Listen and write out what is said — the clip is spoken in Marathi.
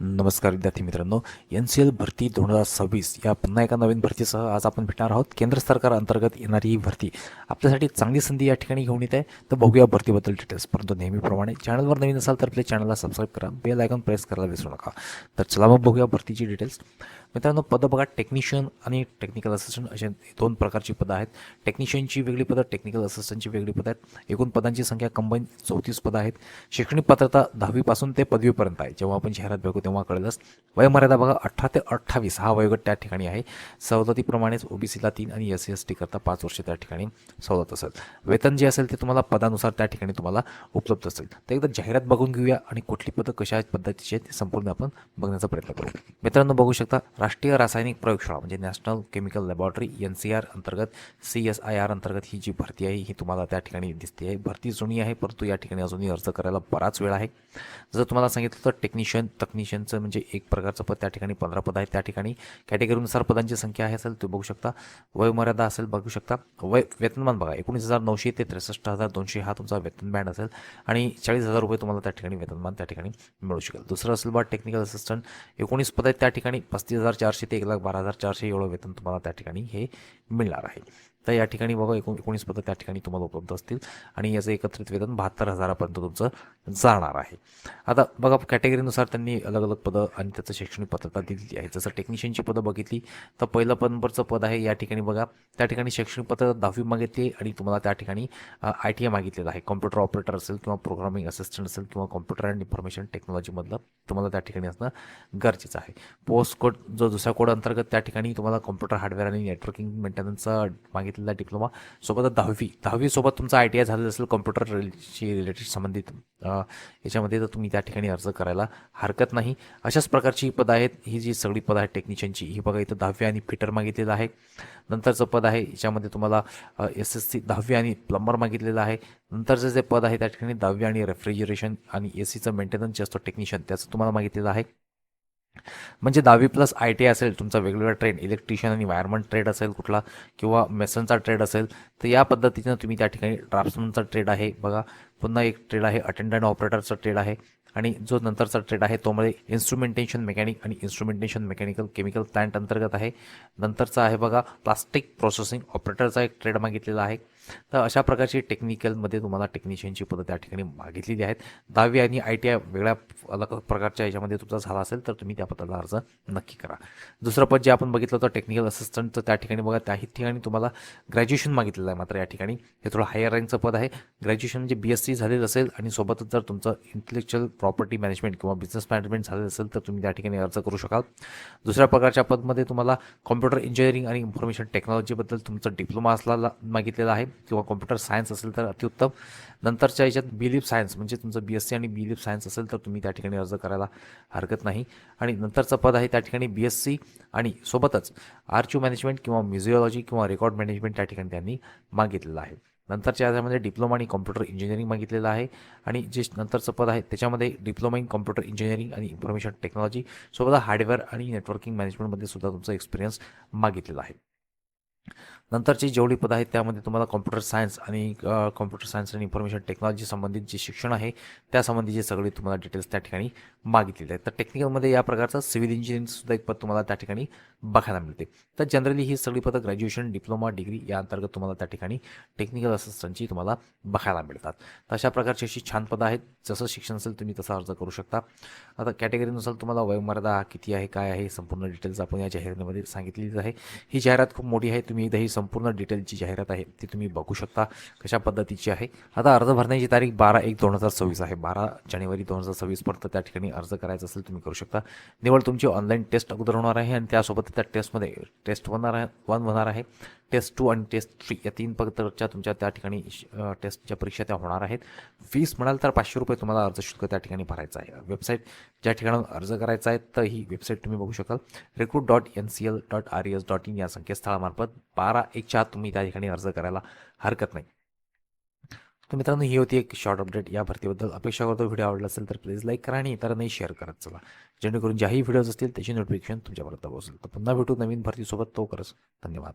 नमस्कार विद्यार्थी मित्रांनो. एन सी एल भरती दोन हजार सव्वीस या पुन्हा एका नवीन भरतीसह आज आपण भेटणार आहोत. केंद्र सरकार अंतर्गत येणारी ही भरती आपल्यासाठी चांगली संधी या ठिकाणी घेऊन येत. आहे तर बघूया भरतीबद्दल डिटेल्स परंतु नेहमीप्रमाणे चॅनलवर नवीन असाल तर आपल्या चॅनलला सबस्क्राईब करा. बेल आयकॉन प्रेस करायला विसरू नका. तर चला मग बघूया भरतीची डिटेल्स मित्रांनो पदं बघा टेक्निशियन आणि टेक्निकल असिस्टंट असे दोन प्रकारची पदं आहेत. टेक्निशियनची वेगळी पदं टेक्निकल असिस्टंटची वेगळी पदं आहेत. एकूण पदांची संख्या कंबाईन चौतीस पदं आहेत. शैक्षणिक पात्रता दहावीपासून ते पदवीपर्यंत आहे. जेव्हा आपण जाहिरात बघू तेव्हा कळलंच. वयमर्यादा बघा अठरा ते अठ्ठावीस हा वयोगट त्या ठिकाणी आहे. सवलतीप्रमाणेच ओबीसीला तीन आणि एस सी एस टी करता पाच वर्ष त्या ठिकाणी सवलत असेल. वेतन जे असेल ते तुम्हाला पदानुसार त्या ठिकाणी तुम्हाला उपलब्ध असेल. तर एकदा जाहिरात बघून घेऊया आणि कुठली पदं कशा पद्धतीची आहेत ते संपूर्ण आपण बघण्याचा प्रयत्न करू. मित्रांनो बघू शकता राष्ट्रीय रासायनिक प्रयोगशाळा म्हणजे national chemical laboratory N C R अंतर्गत सी एस आय आर अंतर्गत ही जी भरती आहे ही तुम्हाला त्या ठिकाणी दिसते आहे. भरती जुनी आहे परंतु या ठिकाणी अजूनही अर्ज करायला बराच वेळ आहे. जर तुम्हाला सांगितलं तर टेक्निशियन तक्निशियनचं म्हणजे एक प्रकारचं पद त्या ठिकाणी पंधरा पद आहे त्या ठिकाणी. कॅटेगरीनुसार पदांची संख्या आहे असेल तुम्ही बघू शकता. वयोमर्यादा असेल बघू शकता. वय वेतनमान बघा एकोणीस हजार नऊशे ते त्रेसष्ट हजार दोनशे हा तुमचा वेतन बँड असेल आणि चाळीस हजार रुपये तुम्हाला त्या ठिकाणी वेतनमान त्या ठिकाणी मिळू शकेल. दुसरं असेल बा टेक्निकल असिस्टंट एकोणीस पद आहेत त्या ठिकाणी पस्तीस हजार चारशे ते एक लाख बारा हजार चारशे एवढं वेतन तुम्हाला त्या ठिकाणी हे मिळणार आहे. तर या ठिकाणी बघा एकूण एकोणीस पदं त्या ठिकाणी तुम्हाला उपलब्ध असतील. आणि याचं एकत्रित वेतन बहात्तर हजारापर्यंत तुमचं जाणार आहे. आता बघा कॅटेगरीनुसार त्यांनी अलग अलग पदं आणि त्याचं शैक्षणिक पात्रता दिलेली आहे. जसं टेक्निशियनची पदं बघितली तर पहिलं नंबरचं पद आहे या ठिकाणी बघा. त्या ठिकाणी शैक्षणिक पत्र दहावी मागितली आणि तुम्हाला त्या ठिकाणी आय टी आय मागितलेलं आहे. कॉम्प्युटर ऑपरेटर असेल किंवा प्रोग्रामिंग असिस्टंट असेल किंवा कॉम्प्युटर अँड इन्फॉर्मेशन टेक्नॉलॉजीमधलं तुम्हाला त्या ठिकाणी असणं गरजेचं आहे. पोस्ट कोड जो दुसऱ्या कोड अंतर्गत त्या ठिकाणी तुम्हाला कॉम्प्युटर हार्डवेअर आणि नेटवर्किंग मेंटेनन्सचा मागितलेला डिप्लोमा सोबतच दहावी. दहावीसोबत तुमचं आय टी आय झालेलं असेल कॉम्प्युटरशी रिलेटेड संबंधित याच्यामध्ये तर तुम्ही त्या ठिकाणी अर्ज करायला हरकत नाही. अशाच प्रकारची ही पदं आहेत. ही जी सगळी पदं आहेत टेक्निशियनची ही बघा इथं दहावी आणि फिटर मागितलेलं आहे. नंतरचं पद आहे याच्यामध्ये तुम्हाला एस एस सी दहावी आणि प्लंबर मागितलेलं आहे. नंतरचं जे पद आहे त्या ठिकाणी दहावी आणि रेफ्रिजरेशन आणि ए सीचं मेंटेनन्स जे असतो टेक्निशियन त्याचं तुम्हाला मागितलेलं आहे. म्हणजे दहावी प्लस आय टी असेल तुमचा वेगवेगळा ट्रेड इलेक्ट्रिशियन आणि वायरमन ट्रेड असेल कुठला किंवा मेसनचा ट्रेड असेल तर या पद्धतीनं तुम्ही त्या ठिकाणी ड्राफ्ट्समनचा ट्रेड आहे. बघा पुन्हा एक ट्रेड आहे अटेंडंट ऑपरेटरचा ट्रेड आहे. आणि जो नंतरचा ट्रेड आहे तो मध्ये इन्स्ट्रुमेंटेशन मेकॅनिक आणि इन्स्ट्रुमेंटेशन मेकॅनिकल केमिकल प्लांट अंतर्गत आहे. नंतरचा आहे बघा प्लास्टिक प्रोसेसिंग ऑपरेटरचा एक ट्रेड मागितलेला आहे. तर अशा प्रकारची टेक्निकलमध्ये तुम्हाला टेक्निशियनची पदं त्या ठिकाणी मागितलेली आहेत. दहावी आणि आय टी आय वेगळ्या अलग प्रकारच्या याच्यामध्ये तुमचा झाला असेल तर तुम्ही त्या पदाला अर्ज नक्की करा. दुसरं पद जे आपण बघितलं होतं टेक्निकल असिस्टंट तर त्या ठिकाणी बघा त्याही ठिकाणी तुम्हाला ग्रॅज्युएशन मागितलेलं आहे मात्र या ठिकाणी. हे थोडं हायर रँकचं पद आहे. ग्रॅज्युएशन म्हणजे बी एस सी झालेलं असेल आणि सोबतच जर तुमचं इंटेलेक्च्युअल प्रॉपर्टी मॅनेजमेंट किंवा बिझनेस मॅनेजमेंट झालेलं असेल तर तुम्ही त्या ठिकाणी अर्ज करू शकाल. दुसऱ्या प्रकारच्या पदमध्ये तुम्हाला कॉम्प्युटर इंजिनिअरिंग आणि इन्फॉर्मेशन टेक्नॉलॉजीबद्दल तुमचं डिप्लोमा असला मागितलेला आहे. किंवा कॉम्प्युटर सायन्स असेल तर अतिउत्तम. नंतरच्या याच्यात बिलीफ सायन्स म्हणजे तुमचं बी एस सी आणि बिलीफ सायन्स असेल तर तुम्ही त्या ठिकाणी अर्ज करायला हरकत नाही. आणि नंतरचं पद आहे त्या ठिकाणी बी एस सी आणि सोबतच आर्चिव मॅनेजमेंट किंवा म्युझिओलॉजी किंवा रेकॉर्ड मॅनेजमेंट त्या ठिकाणी त्यांनी मागितलेलं आहे. नंतरच्या याच्यामध्ये डिप्लोमा आणि कॉम्प्युटर इंजिनिअरिंग मागितलेलं आहे. आणि जे नंतरचं पद आहे त्याच्यामध्ये डिप्लोमा इन कॉम्प्युटर इंजिनिअरिंग आणि इन्फॉर्मेशन टेक्नॉलॉजी सोबत हार्डवेअर आणि नेटवर्किंग मॅनेजमेंटमध्ये सुद्धा तुमचा एक्सपिरियन्स मागितलेला आहे. नंतरची जेवढी पदं आहेत त्यामध्ये तुम्हाला कॉम्प्युटर सायन्स आणि कॉम्प्युटर सायन्स आणि इन्फॉर्मेशन टेक्नॉलॉजी संबंधित जे शिक्षण आहे त्यासंबंधीचे सगळे तुम्हाला डिटेल्स त्या ठिकाणी मागितलेले आहेत. तर टेक्निकलमध्ये या प्रकारचं सिव्हिल इंजिनिअरिंगसुद्धा एक पद तुम्हाला त्या ठिकाणी बघायला मिळते. तर जनरली ही सगळी पदं ग्रॅज्युएशन डिप्लोमा डिग्री या अंतर्गत तुम्हाला त्या ठिकाणी टेक्निकल असिस्टंटची तुम्हाला बघायला मिळतात. तर अशा प्रकारची अशी छान पदं आहेत. जसं शिक्षण असेल तुम्ही तसा अर्ज करू शकता. आता कॅटेगरीनुसार तुम्हाला वयोमर्यादा किती आहे काय आहे संपूर्ण डिटेल्स आपण या जाहिरातीमध्ये सांगितलेली आहे. ही जाहिरात खूप मोठी आहे. तुम्ही एकदा ही संपूर्ण डिटेलची जाहिरात आहे ती तुम्ही बघू शकता कशा पद्धतीची आहे. आता अर्ज भरण्याची तारीख बारा एक दोन हजार सव्वीस आहे. बारा जानेवारी दोन हजार सव्वीसपर्यंत त्या ठिकाणी अर्ज करायचा असेल तुम्ही करू शकता. निवड तुमची ऑनलाईन टेस्ट अगोदर होणार आहे आणि त्यासोबत त्या टेस्टमध्ये टेस्ट होणार आहे वन होणार आहे. टेस्ट टू आणि टेस्ट थ्री या तीन पद्धतीच्या तुमच्या त्या ठिकाणी टेस्टच्या परीक्षा त्या होणार आहेत. फीस म्हणाल तर पाचशे रुपये तुम्हाला अर्ज शुल्क त्या ठिकाणी भरायचं आहे. वेबसाईट ज्या ठिकाणी अर्ज करायचा आहे तर ही वेबसाईट तुम्ही बघू शकाल. Recruit dot N C L dot R S dot in या संकेतस्थळामार्फत बारा एकच्या आत तुम्ही त्या ठिकाणी अर्ज करायला हरकत नाही. तर मित्रांनो ही होती एक शॉर्ट अपडेट या भरतीबद्दल अपेक्षा करतो. व्हिडिओ आवडला असेल तर प्लीज लाईक करा आणि इतरांनाही शेअर करत चला. जेणेकरून ज्याही व्हिडिओज असतील त्याची नोटिफिकेशन तुमच्यापर्यंत पोहोचेल. तर पुन्हा भेटू नवीन भरतीसोबत. तो करस धन्यवाद.